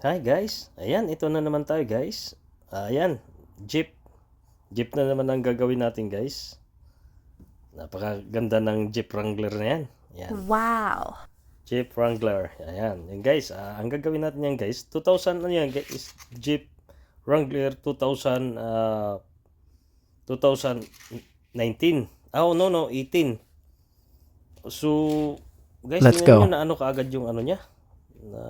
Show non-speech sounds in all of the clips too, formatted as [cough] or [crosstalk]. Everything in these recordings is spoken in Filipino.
Hi guys, ayan ito na naman tayo guys. Ayan, jeep. Jeep na naman ang gagawin natin guys. Napakaganda ng Jeep Wrangler na yan. Ayan, Wow. Jeep Wrangler. Ayan, yan guys, ah, ang gagawin natin yan guys, 2000 ano yan guys, Jeep Wrangler 2000 ah 2019. Oh no no, 18. So guys, Let's go. na ano kaagad yung ano niya. Na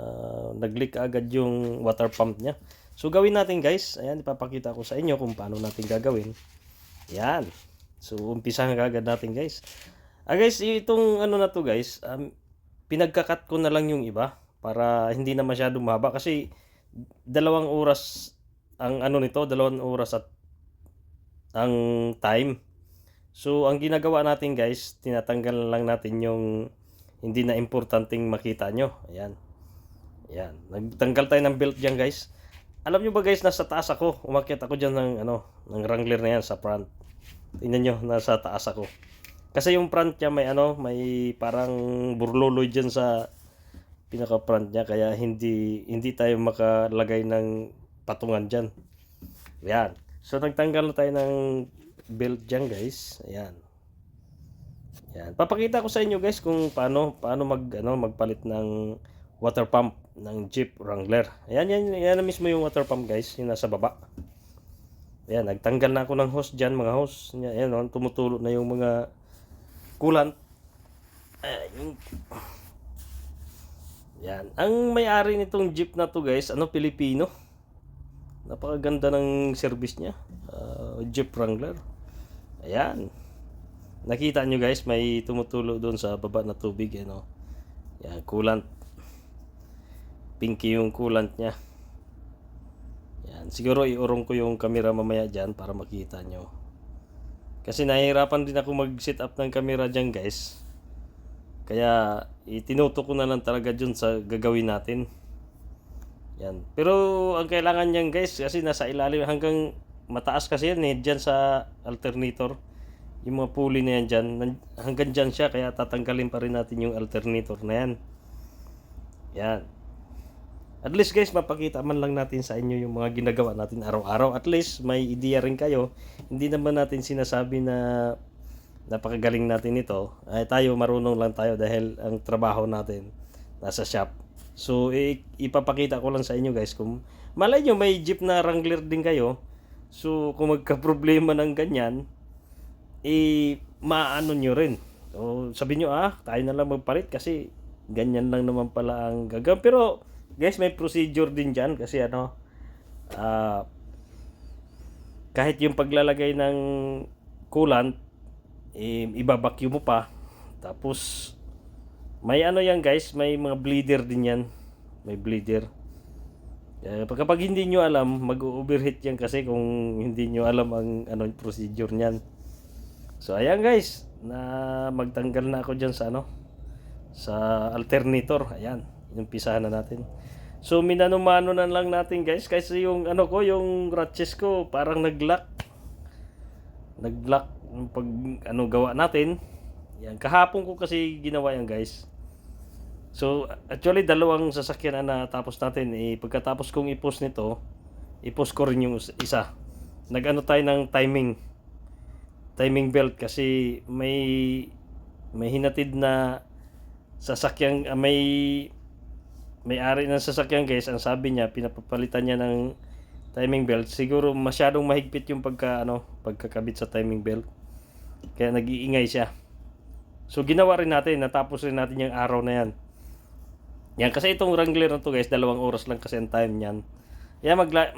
nag-leak agad yung water pump niya. So gawin natin guys. Ayan, ipapakita ko sa inyo kung paano natin gagawin. Yan. So umpisahan agad natin guys. Ah guys, itong ano na to guys, um, pinagkakat ko na lang yung iba para hindi na masyadong mahaba kasi dalawang oras ang ano nito, dalawang oras at ang time. So ang ginagawa natin guys, tinatanggal lang natin yung hindi na importanteng makita nyo. Ayan. Ayan. Nagtanggal tayo ng belt dyan guys. Alam nyo ba guys, nasa taas ako. Umakyat ako dyan ng, ano, ng Wrangler na yan sa front. Tingnan nyo, nasa taas ako. Kasi yung front niya may ano, may parang burloloy dyan sa pinaka front niya kaya hindi hindi tayo makalagay ng patungan diyan. Ayan. So nagtanggal na tayo ng belt diyan, guys. Ayan. Ayan. Papakita ko sa inyo guys kung paano paano mag ano magpalit ng water pump ng Jeep Wrangler. Ayan, yan, yan na mismo yung water pump guys, yung nasa baba. Ayan, nagtanggal na ako ng hose dyan, mga hose. Ayan, oh, tumutulo na yung mga coolant. Ayan. Yan. Ang may-ari nitong jeep na to guys, ano, Pilipino. Napakaganda ng service niya. Ah, jeep Wrangler. Ayan. Nakita nyo guys, may tumutulo doon sa baba na tubig. Ano. Yan, coolant. Pinky yung coolant niya. Yan. Siguro iurong ko yung camera mamaya dyan para makita nyo. Kasi nahihirapan din ako mag-set up ng camera dyan guys. Kaya itinuto ko na lang talaga dyan sa gagawin natin. Yan. Pero ang kailangan niyan guys kasi nasa ilalim hanggang mataas kasi yan eh dyan sa alternator. Yung mga pulley na yan dyan, hanggang dyan siya kaya tatanggalin pa rin natin yung alternator na yan. Yan. At least guys, mapakita man lang natin sa inyo yung mga ginagawa natin araw-araw. At least may idea rin kayo. Hindi naman natin sinasabi na napakagaling natin ito. Ay tayo marunong lang tayo dahil ang trabaho natin nasa shop. So ipapakita ko lang sa inyo guys kung malay nyo may jeep na Wrangler din kayo. So kung magka-problema ng ganyan, i maano nyo rin. So sabi nyo ah, tayo na lang magpalit kasi ganyan lang naman pala ang gagawin. Pero guys, may procedure din dyan kasi ano, ah kahit yung paglalagay ng coolant, eh, ibabacuum mo pa. Tapos, may ano yan guys, may mga bleeder din yan. May bleeder. Eh, pag- kapag hindi nyo alam, mag-overheat yan kasi kung hindi nyo alam ang ano, procedure niyan. So, ayan guys, na magtanggal na ako dyan sa ano, sa alternator. Ayan, umpisahan na natin. So, minano-mano na lang natin guys kasi yung ano ko, yung ratches ko parang nag-lock nag-lock yung pag ano gawa natin. Yan, kahapon ko kasi ginawa yan, guys. So, actually dalawang sasakyan na natapos natin. Eh, pagkatapos kong i-post nito, i-post ko rin yung isa. Nag-ano tayo ng timing. Timing belt kasi may may hinatid na sasakyan ah, may may ari ng sasakyan guys ang sabi niya pinapapalitan niya ng timing belt. Siguro masyadong mahigpit yung pagka ano pagkakabit sa timing belt. Kaya nag-iingay siya. So ginawa rin natin natapos rin natin yung araw na yan. Yan kasi itong Wrangler na to guys dalawang oras lang kasi ang time niyan. Yan magla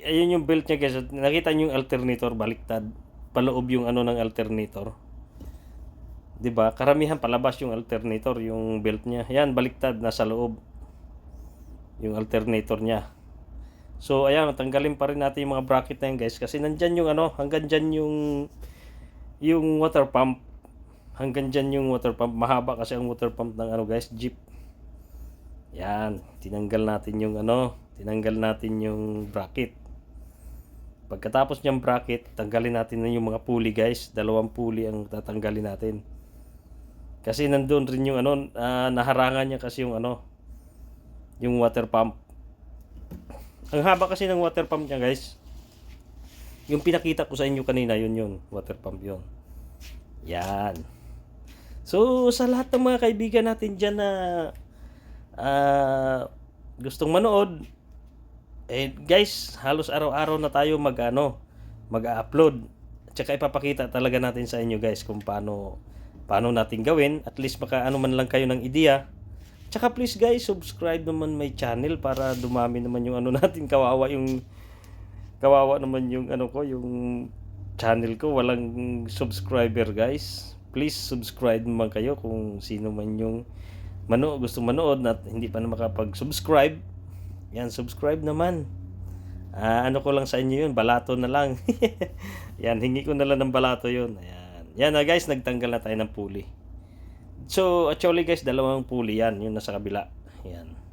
ayun yung belt niya guys nakita niyo yung alternator baliktad. Paloob yung ano ng alternator. 'di ba karamihan palabas yung alternator yung belt niya. Yan baliktad nasa loob yung alternator niya So ayan, tanggalin pa rin natin yung mga bracket na yan guys kasi nandyan yung ano, hanggang dyan yung yung water pump. Hanggang dyan yung water pump. Mahaba kasi ang water pump ng ano guys, Jeep. Yan, tinanggal natin yung ano, tinanggal natin yung bracket. Pagkatapos niyang bracket, tanggalin natin na yung mga pulley guys. Dalawang pulley ang tatanggalin natin. Kasi nandun rin yung ano, ah, naharangan niya kasi yung ano, yung water pump. Ang haba kasi ng water pump niya guys. Yung pinakita ko sa inyo kanina, yun yun. Water pump yun. Yan. So, sa lahat ng mga kaibigan natin dyan na ah, gustong manood, eh guys, halos araw-araw na tayo mag ano, mag-upload. Tsaka ipapakita talaga natin sa inyo guys kung paano paano natin gawin. At least baka ano man lang kayo ng ideya. Tsaka please guys, subscribe naman my channel para dumami naman yung ano [laughs] natin kawawa yung kawawa naman yung ano ko, yung channel ko walang subscriber guys. Please subscribe naman kayo kung sino man yung mano gusto manood na hindi pa na makapag-subscribe. Yan, subscribe naman. Ah, ano ko lang sa inyo yun, balato na lang. [laughs] Yan, hingi ko na lang ng balato yun. Ayan. Yan na guys, nagtanggal na tayo ng pulley. So, actually guys, dalawang pulley yan, yung nasa kabila. Yan.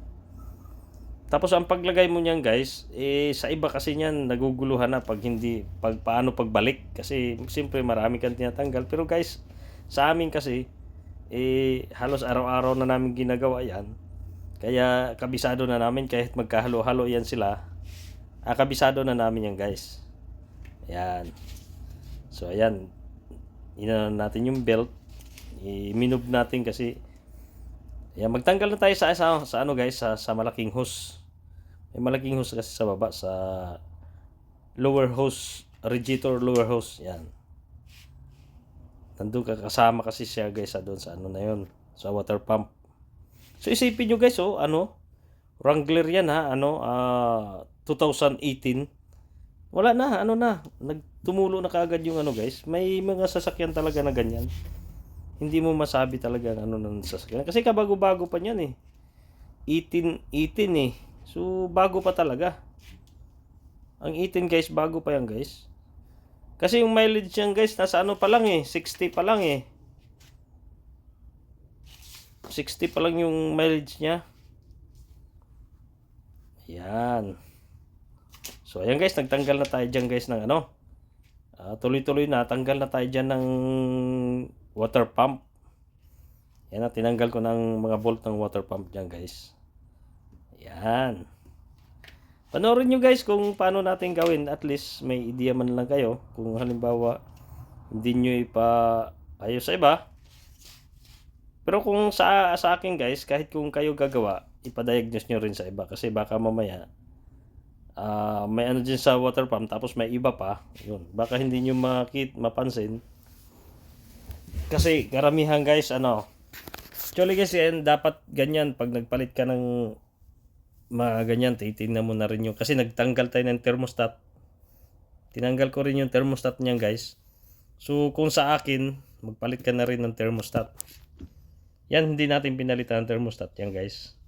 Tapos ang paglagay mo niyan guys, eh sa iba kasi niyan naguguluhan na pag hindi pag paano pagbalik kasi siyempre marami kang tinatanggal pero guys sa amin kasi eh halos araw-araw na namin ginagawa 'yan. Kaya kabisado na namin kahit magkahalo-halo 'yan sila. Ah, kabisado na namin 'yan guys. Ayan. So ayan. Ina natin yung belt. I-minove natin kasi Ayan, magtanggal na tayo sa, sa, sa ano guys, sa, sa malaking hose. May malaking hose kasi sa baba, sa lower hose, radiator lower hose. Yan. Nandun ka kasama kasi siya guys sa doon sa ano na yun, sa water pump. So isipin nyo guys, oh, ano, Wrangler yan ha, ano, ah 2018. Wala na, ano na, nagtumulo na kaagad yung ano guys. May mga sasakyan talaga na ganyan hindi mo masabi talaga ano ng sasakyan. Kasi kabago-bago pa niyan eh. 18, 18 eh. So, bago pa talaga. Ang 18 guys, bago pa yan guys. Kasi yung mileage yan guys, nasa ano pa lang eh. 60 pa lang eh. 60 pa lang yung mileage niya. Ayan. So, ayan guys, nagtanggal na tayo dyan guys ng ano. Ah, tuloy-tuloy na, tanggal na tayo dyan ng water pump. Yan na, tinanggal ko ng mga bolt ng water pump dyan guys. Yan. Panoorin nyo guys kung paano natin gawin. At least may idea man lang kayo. Kung halimbawa hindi nyo ipa ayos sa iba. Pero kung sa, sa akin guys, kahit kung kayo gagawa, ipadiagnose nyo rin sa iba. Kasi baka mamaya, ah may ano dyan sa water pump, tapos may iba pa. Yun. Baka hindi nyo makit, mapansin kasi karamihan guys ano actually guys yan dapat ganyan. Pag nagpalit ka ng mga ganyan titingnan mo na rin yung kasi nagtanggal tayo ng thermostat. Tinanggal ko rin yung thermostat niyan guys. So kung sa akin magpalit ka na rin ng thermostat. Yan hindi natin pinalitan ng thermostat yan guys.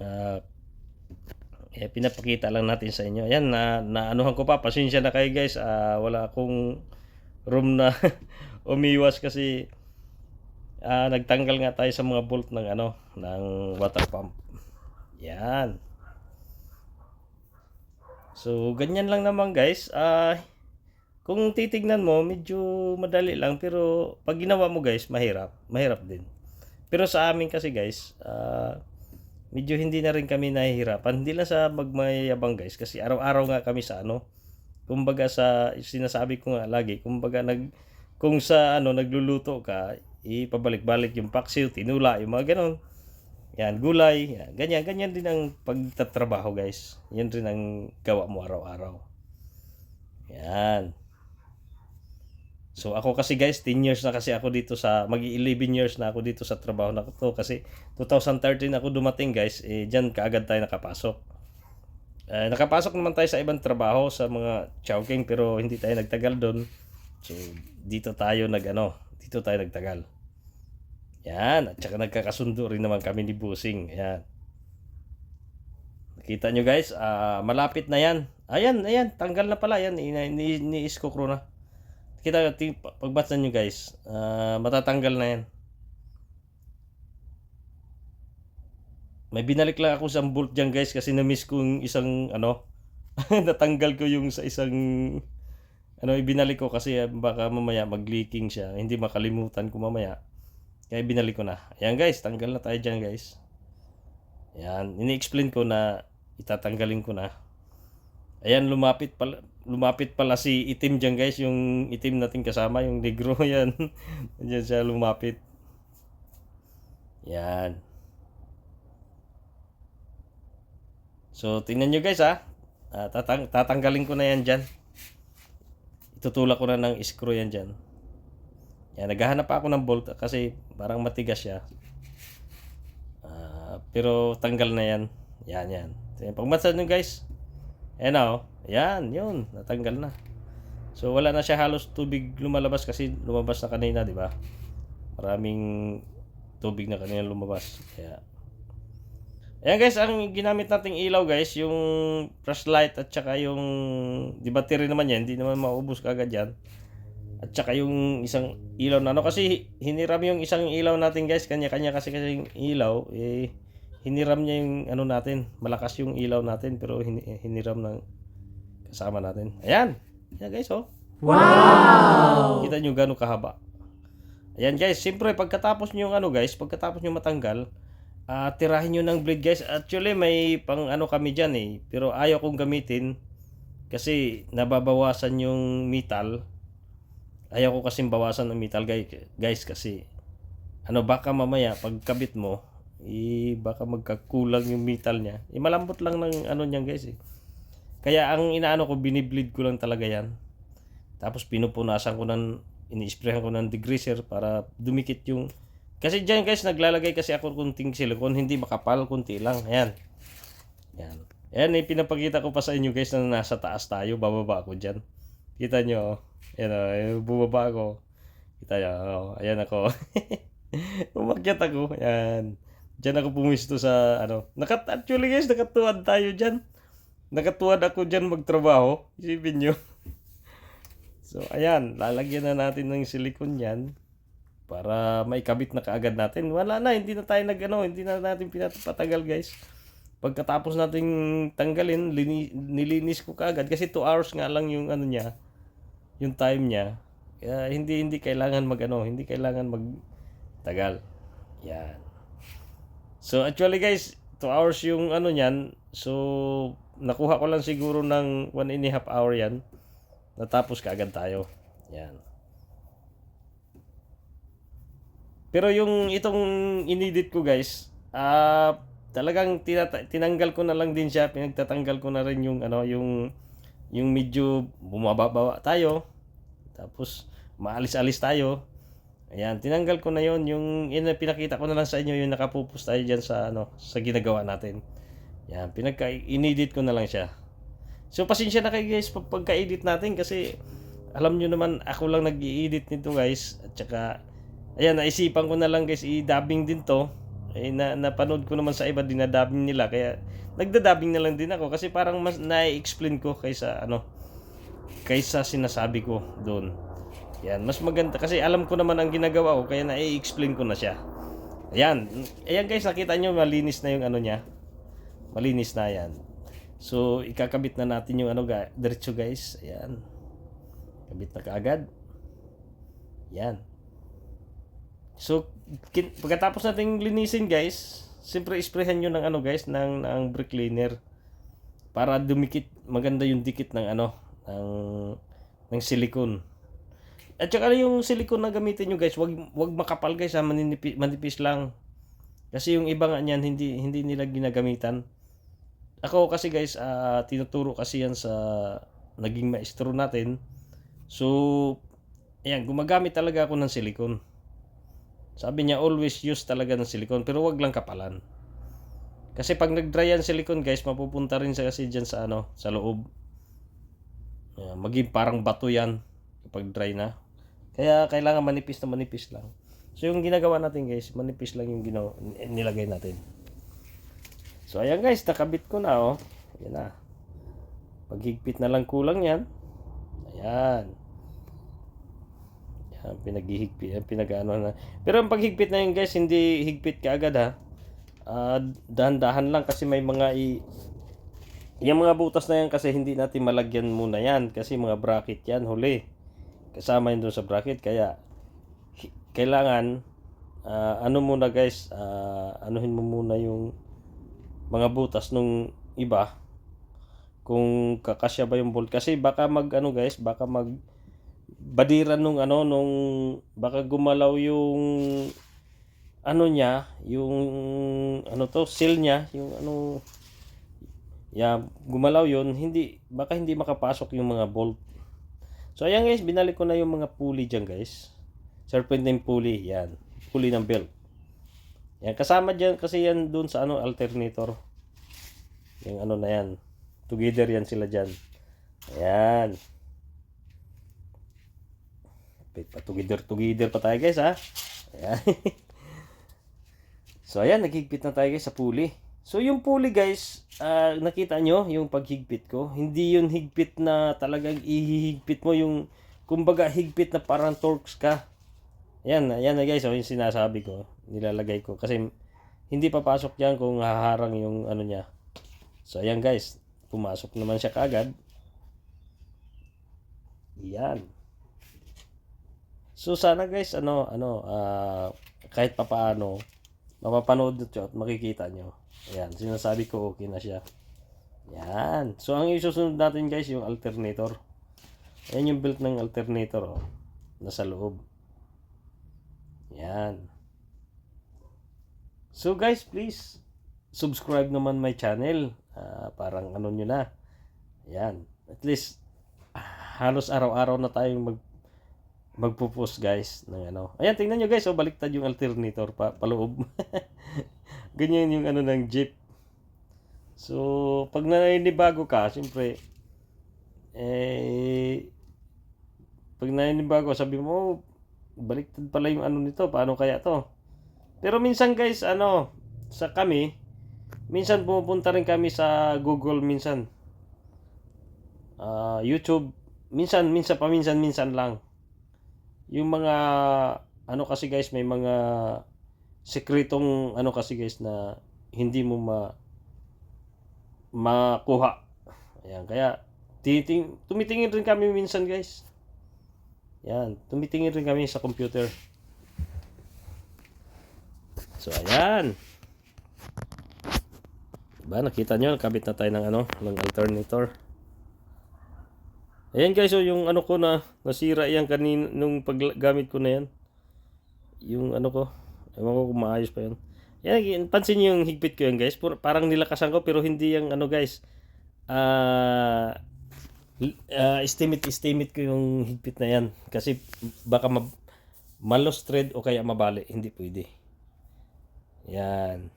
Uh, eh, pinapakita lang natin sa inyo. Yan na, na anuhan ko pa. Pasensya na kayo guys. Uh, wala akong room na [laughs] umiwas kasi ah, nagtanggal nga tayo sa mga bolt ng ano ng water pump. Yan. So ganyan lang naman guys. Ah kung titignan mo medyo madali lang pero pag ginawa mo guys mahirap. Mahirap din. Pero sa amin kasi guys ah medyo hindi na rin kami nahihirapan. Hindi lang sa magmayabang guys kasi araw-araw nga kami sa ano. Kumbaga sa sinasabi ko nga lagi kumbaga nag kung sa ano nagluluto ka, ipabalik-balik yung paksiw, tinula, yung mga ganon. Yan, gulay, yan, ganyan, ganyan din ang pagtatrabaho guys. Yan rin ang gawa mo araw-araw. Yan. So ako kasi guys, 10 years na kasi ako dito sa, mag 11 years na ako dito sa trabaho na to kasi 2013 ako dumating guys, eh dyan kaagad tayo nakapasok. Eh, nakapasok naman tayo sa ibang trabaho sa mga chowking pero hindi tayo nagtagal doon. So dito tayo nag ano, dito tayo nagtagal. Yan, at saka nagkakasundo rin naman kami ni Busing. Yan. Nakita nyo guys, uh, malapit na yan. Ayan, ayan, tanggal na pala yan. Ni, ni, ni na. Kita, pagbatan nyo guys, uh, matatanggal na yan. May binalik lang ako sa bolt dyan guys kasi na-miss ko yung isang ano, [laughs] natanggal ko yung sa isang ano ibinalik ko kasi ah, baka mamaya mag-leaking siya. Hindi makalimutan ko mamaya. Kaya binalik ko na. Ayan guys, tanggal na tayo dyan guys. Ayan, ini-explain ko na itatanggalin ko na. Ayan, lumapit pala, lumapit pala si itim dyan guys, yung itim natin kasama, yung negro [laughs] yan. Diyan siya lumapit. Yan. So, tingnan nyo guys ha. Ah, tatang tatanggalin ko na yan dyan. Itutulak ko na ng screw yan dyan. Yan, naghahanap pa ako ng bolt kasi parang matigas siya. Ah, pero tanggal na yan. Yan, yan. Yan, Pagmatsad nyo guys. Ayan na oh. Yan, yun. Natanggal na. So wala na siya halos tubig lumalabas kasi lumabas na kanina, di ba? Maraming tubig na kanina lumabas. Kaya Ayan guys, ang ginamit nating ilaw guys, yung flashlight at saka yung di battery naman yan, hindi naman maubos kagad yan. At saka yung isang ilaw na ano kasi hiniram yung isang ilaw natin guys, kanya-kanya kasi kasi yung ilaw eh hiniram niya yung ano natin, malakas yung ilaw natin pero hin- hiniram ng kasama natin. Ayan. Ayan guys oh. Wow! Kita nyo gano'ng kahaba. Ayan guys, siyempre pagkatapos nyo yung ano guys, pagkatapos nyo matanggal, ah tirahin nyo ng blade guys. Actually may pang ano kami dyan eh, pero ayaw kong gamitin kasi nababawasan yung metal. Ayaw ko kasing bawasan ng metal guys, guys kasi ano baka mamaya pagkabit mo, eh, baka magkakulang yung metal niya. Eh, malambot lang ng ano niyan guys eh. Kaya ang inaano ko, binibleed ko lang talaga yan. Tapos pinupunasan ko ng, ini-sprayan ko ng degreaser para dumikit yung... Kasi dyan guys, naglalagay kasi ako kunting silicone, hindi makapal, kunti lang. Ayan. Yan. Ayan, eh, pinapakita ko pa sa inyo guys na nasa taas tayo, bababa ako dyan. Kita nyo. Ayan, oh, eh, bumaba ako. Kita nyo, oh, ayan ako. [laughs] Umakyat ako, ayan. Diyan ako pumisto sa ano. Nakat actually guys, nakatuwad tayo diyan. Nakatuwad ako diyan magtrabaho. Isipin niyo. [laughs] So ayan, lalagyan na natin ng silikon yan para maikabit na kaagad natin. Wala na, hindi na tayo nag ano, hindi na natin pinapatagal guys. Pagkatapos nating tanggalin, lini, nilinis ko kaagad kasi 2 hours nga lang yung ano niya, yung time niya. Kaya hindi hindi kailangan mag ano, hindi kailangan magtagal. Yan. So actually guys, 2 hours yung ano niyan. So nakuha ko lang siguro ng 1 and a half hour yan. Natapos kaagad tayo. Yan. Pero yung itong inedit ko guys, ah talagang tinata- tinanggal ko na lang din siya, pinagtatanggal ko na rin yung ano, yung yung medyo bumababa tayo. Tapos maalis-alis tayo. Ayan, tinanggal ko na yon yung ina pinakita ko na lang sa inyo yung nakapupus tayo diyan sa ano, sa ginagawa natin. Yan, pinagka inedit ko na lang siya. So pasensya na kayo guys pag pagka-edit natin kasi alam nyo naman ako lang nag-i-edit nito guys at saka ayan naisipan ko na lang guys i-dubbing din to eh, na napanood ko naman sa iba dinadabbing nila kaya nagda-dubbing na lang din ako kasi parang mas na-explain ko kaysa ano kaysa sinasabi ko doon. Yan, mas maganda kasi alam ko naman ang ginagawa ko kaya na-explain ko na siya. Ayan, ayan guys nakita nyo malinis na yung ano niya. Malinis na yan. So, ikakabit na natin yung ano, diretso guys. Ayan. Kabit na kaagad. Yan. So, kin- pagkatapos natin linisin guys, siyempre isprehan nyo ng ano guys, ng, ng brake cleaner. Para dumikit, maganda yung dikit ng ano, ng, ng silicone. At saka yung silicone na gamitin nyo guys, wag, wag makapal guys ha, manipis, manipis lang. Kasi yung iba nga niyan, hindi, hindi nila ginagamitan. Ako kasi guys, ah, tinuturo kasi yan sa naging maestro natin. So, ayan, gumagamit talaga ako ng silicone. Sabi niya, always use talaga ng silicone, pero wag lang kapalan. Kasi pag nag-dry yan silicone guys, mapupunta rin sa kasi dyan sa ano, sa loob. Ayan, maging parang bato yan kapag dry na. Kaya kailangan manipis na manipis lang. So yung ginagawa natin guys, manipis lang yung ginawa, nilagay natin. So ayan guys, nakabit ko na oh. Ayan na. Paghigpit na lang kulang yan. Ayan. Yan, pinaghihigpit, yan, pinag-ano na. Pero ang paghigpit na yun guys, hindi higpit ka agad ha. Ah, dahan-dahan lang kasi may mga i... Yung mga butas na yan kasi hindi natin malagyan muna yan kasi mga bracket yan huli. Kasama yun doon sa bracket kaya kailangan ah, ano muna guys, ah, anuhin mo muna yung mga butas nung iba kung kakasya ba yung bolt kasi baka mag ano guys baka mag badiran nung ano nung baka gumalaw yung ano niya yung ano to seal niya yung ano yeah, gumalaw yun hindi baka hindi makapasok yung mga bolt. So ayan guys binalik ko na yung mga pulley dyan guys. Serpentine pulley yan. Pulley ng belt. Yan kasama dyan kasi yan dun sa ano alternator. Yung ano na yan together yan sila dyan. Ayan Wait pa, tayo guys ha. Ayan. [laughs] so ayan, naghigpit na tayo guys sa pulley. So yung pulley guys, ah, nakita nyo yung paghigpit ko. Hindi yun higpit na talagang ihihigpit mo yung, kumbaga higpit na parang torques ka. Ayan, ayan na guys, so yung sinasabi ko, nilalagay ko. Kasi hindi papasok yan kung haharang yung ano niya. So ayan guys, pumasok naman siya kagad. Yan. So sana guys, ano, ano, ah, kahit papaano, mapapanood nyo at makikita nyo. Ayan, sinasabi ko okay na siya. Yan. So ang isusunod natin guys, yung alternator. Ayan yung built ng alternator, oh. Nasa loob. Yan. So guys, please, subscribe naman my channel. Ah, parang ano nyo na. Yan. At least, halos araw-araw na tayong mag magpo-post guys ng ano. Ayan, tingnan nyo guys, oh, baliktad yung alternator pa paloob. [laughs] Ganyan yung ano ng jeep. So, pag naninibago ka, siyempre, eh, pag naninibago, sabi mo, oh, baliktad pala yung ano nito, paano kaya to? Pero minsan guys, ano, sa kami, minsan pumupunta rin kami sa Google minsan. Ah, YouTube, minsan, minsan paminsan, minsan lang yung mga ano kasi guys may mga sekretong ano kasi guys na hindi mo ma makuha. Ayan kaya titing tumitingin rin kami minsan guys. Yan tumitingin rin kami sa computer. So ayan. Ba nakita nyo nakabit na tayo ng ano ng alternator Ayan guys, so yung ano ko na nasira yan kanin nung paggamit ko na yan. Yung ano ko, ewan ko kung maayos pa yan. Yan, pansin niyo yung higpit ko yan guys. Parang nilakasan ko pero hindi yung ano guys. Ah uh, estimate estimate ko yung higpit na yan kasi baka ma malos thread o kaya mabali, hindi pwede. Yan.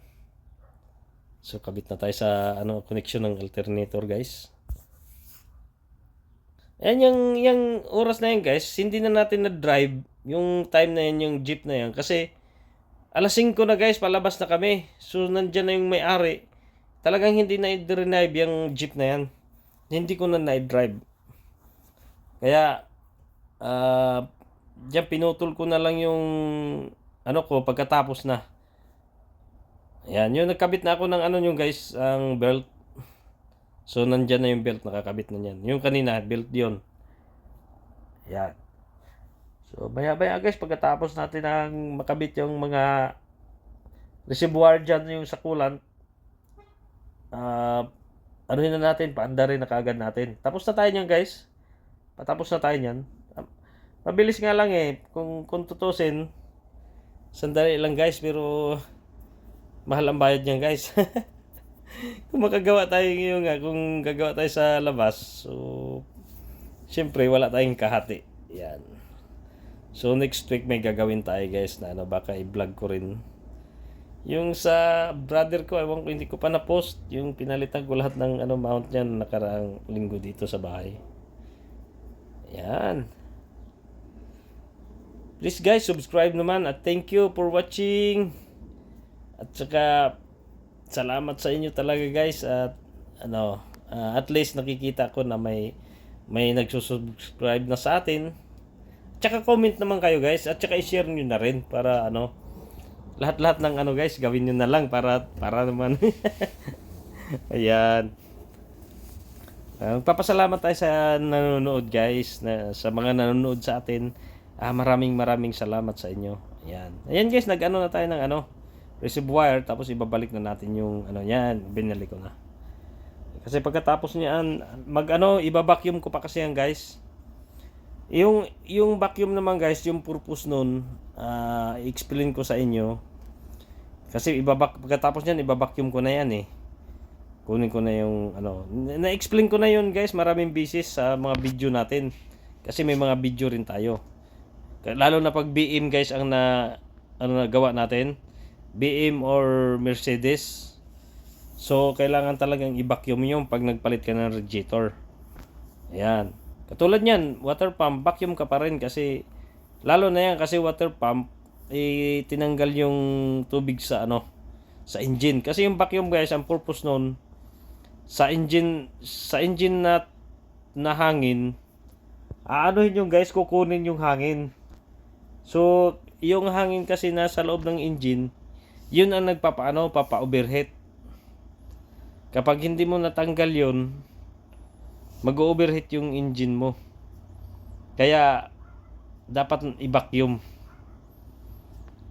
So kabit na tayo sa ano connection ng alternator guys. Ayan yung, yung oras na yan guys, hindi na natin na-drive yung time na yan, yung jeep na yan. Kasi alas 5 na guys, palabas na kami. So nandyan na yung may-ari. Talagang hindi na i-drive yung jeep na yan. Hindi ko na na-drive. Kaya, uh, dyan pinutol ko na lang yung ano ko pagkatapos na. Ayan, yung nagkabit na ako ng ano yung guys, ang belt So, nandyan na yung belt, nakakabit na yan. Yung kanina, belt yon Yan. So, baya-baya guys, pagkatapos natin ang makabit yung mga reservoir dyan yung sa coolant, uh, ano na natin, paanda rin na kagad natin. Tapos na tayo niyan guys. Patapos na tayo niyan. Mabilis nga lang eh. Kung, kung tutusin, sandali lang guys, pero mahal ang bayad niyan guys. [laughs] kung makagawa tayo ngayon nga, kung gagawa tayo sa labas, so, syempre, wala tayong kahati. Yan. So, next week may gagawin tayo guys na ano, baka i-vlog ko rin. Yung sa brother ko, ewan ko, hindi ko pa na-post. Yung pinalitan ko lahat ng ano, mount niyan nakaraang linggo dito sa bahay. Yan. Please guys, subscribe naman at thank you for watching. At saka salamat sa inyo talaga guys. At ano uh, at least nakikita ko na may may nagsusubscribe na sa atin. Tsaka comment naman kayo guys. At tsaka i-share niyo na rin para ano lahat-lahat ng ano guys gawin niyo na lang para para naman. [laughs] Ayan. Uh, tayo sa nanonood guys na sa mga nanonood sa atin. Uh, maraming maraming salamat sa inyo. Ayan. Ayan guys nag-ano na tayo ng ano reservoir tapos ibabalik na natin yung ano yan binili ko na Kasi pagkatapos niyan, mag ano, iba-vacuum ko pa kasi yan guys. Yung, yung vacuum naman guys, yung purpose nun, ah, i-explain ko sa inyo. Kasi ibabak pagkatapos niyan, iba-vacuum ko na yan eh. Kunin ko na yung ano, na- na-explain ko na yun guys, maraming bisis sa mga video natin. Kasi may mga video rin tayo. Lalo na pag BM guys ang na ano na gawa natin, BM or Mercedes. So kailangan talagang i-vacuum yung pag nagpalit ka ng radiator. Ayan. Katulad niyan, water pump, vacuum ka pa rin kasi lalo na yan kasi water pump eh, tinanggal yung tubig sa ano sa engine kasi yung vacuum guys ang purpose noon sa engine sa engine na na hangin aanohin yung guys kukunin yung hangin so yung hangin kasi nasa loob ng engine yun ang nagpapaano papa overheat kapag hindi mo natanggal yun mag-overheat yung engine mo kaya dapat i-vacuum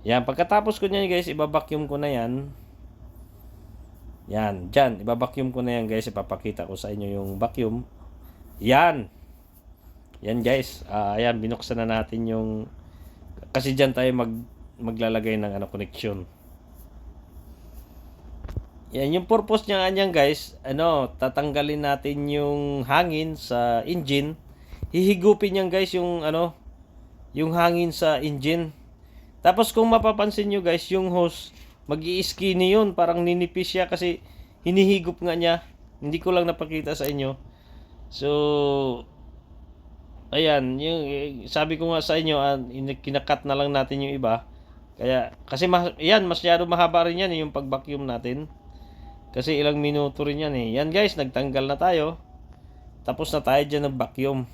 yan pagkatapos ko niyan guys iba-vacuum ko na yan yan, dyan. Ibabacuum ko na yan guys. Ipapakita ko sa inyo yung vacuum. Yan. Yan guys. Ah, ayan, binuksan na natin yung... Kasi dyan tayo mag, maglalagay ng ano, connection. Yan, yung purpose niya ganyan guys, ano, tatanggalin natin yung hangin sa engine. Hihigupin niyan guys yung ano, yung hangin sa engine. Tapos kung mapapansin nyo guys, yung hose, mag skinny yun. Parang ninipis siya kasi hinihigop nga niya. Hindi ko lang napakita sa inyo. So, ayan, yung, sabi ko nga sa inyo, ah, in- kinakat na lang natin yung iba. Kaya, kasi mas, yan, masyado mahaba rin yan eh, yung pag-vacuum natin. Kasi ilang minuto rin yan eh. Yan guys, nagtanggal na tayo. Tapos na tayo dyan ng vacuum.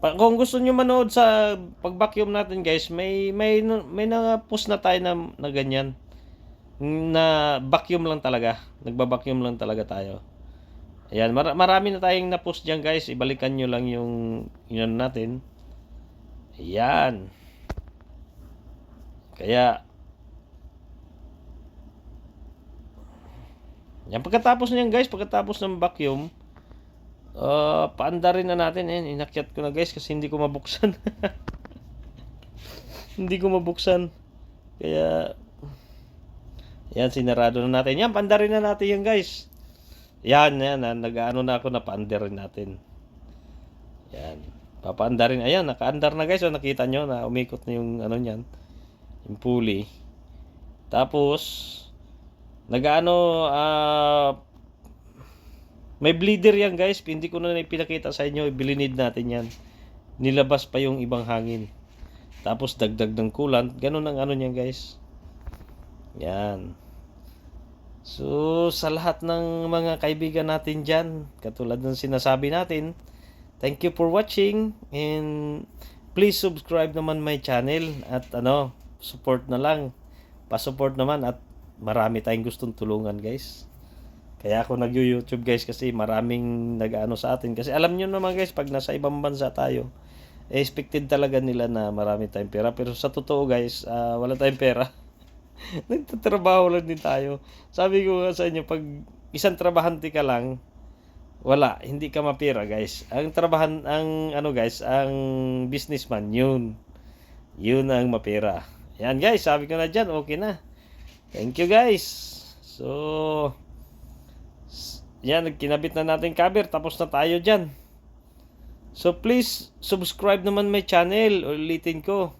Kung gusto nyo manood sa pag-vacuum natin guys, may may may na-post na tayo na, na ganyan. Na vacuum lang talaga. Nagba-vacuum lang talaga tayo. Ayan, mar- marami na tayong na-post dyan guys. Ibalikan nyo lang yung yun natin. Ayan. Kaya, yan pagkatapos niyan guys, pagkatapos ng vacuum, uh, paanda rin na natin. Ayan, inakyat ko na guys kasi hindi ko mabuksan. [laughs] hindi ko mabuksan. Kaya, yan, sinarado na natin. Yan, paanda rin na natin yan guys. Yan, yan, ah, nag-ano na ako na paanda rin natin. Yan. Papaanda rin. Ayan, nakaandar na guys. O, nakita nyo na umikot na yung ano niyan. Yung pulley. Tapos, nag-ano, ah, may bleeder yan guys. Hindi ko na pinakita sa inyo. Ibilinid natin yan. Nilabas pa yung ibang hangin. Tapos dagdag ng coolant. Ganun ang ano niyan guys. Yan. So, sa lahat ng mga kaibigan natin dyan, katulad ng sinasabi natin, thank you for watching and please subscribe naman my channel at ano, support na lang. Pa-support naman at marami tayong gustong tulungan guys. Kaya ako nag-YouTube guys kasi maraming nag-ano sa atin. Kasi alam nyo naman guys, pag nasa ibang bansa tayo, eh, expected talaga nila na marami tayong pera. Pero sa totoo guys, ah, wala tayong pera. [laughs] Nagtatrabaho lang din tayo. Sabi ko nga sa inyo, pag isang trabahante ka lang, wala, hindi ka mapira guys. Ang trabahan, ang ano guys, ang businessman, yun. Yun ang mapira. Yan guys, sabi ko na dyan, okay na. Thank you guys. So, yan, kinabit na natin cover, tapos na tayo dyan. So please, subscribe naman my channel, ulitin ko.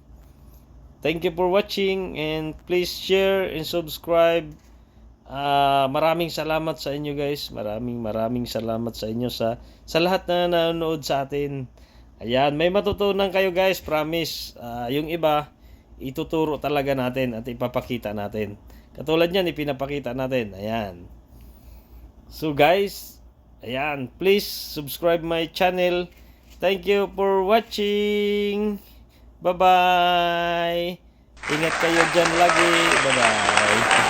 Thank you for watching and please share and subscribe. Ah, maraming salamat sa inyo guys. Maraming maraming salamat sa inyo sa sa lahat na nanonood sa atin. Ayan, may matutunan kayo guys, promise. Ah, yung iba ituturo talaga natin at ipapakita natin. Katulad niyan ipinapakita natin. Ayan. So guys, ayan, please subscribe my channel. Thank you for watching. Bye-bye. Ingat kayo dyan lagi. Bye-bye.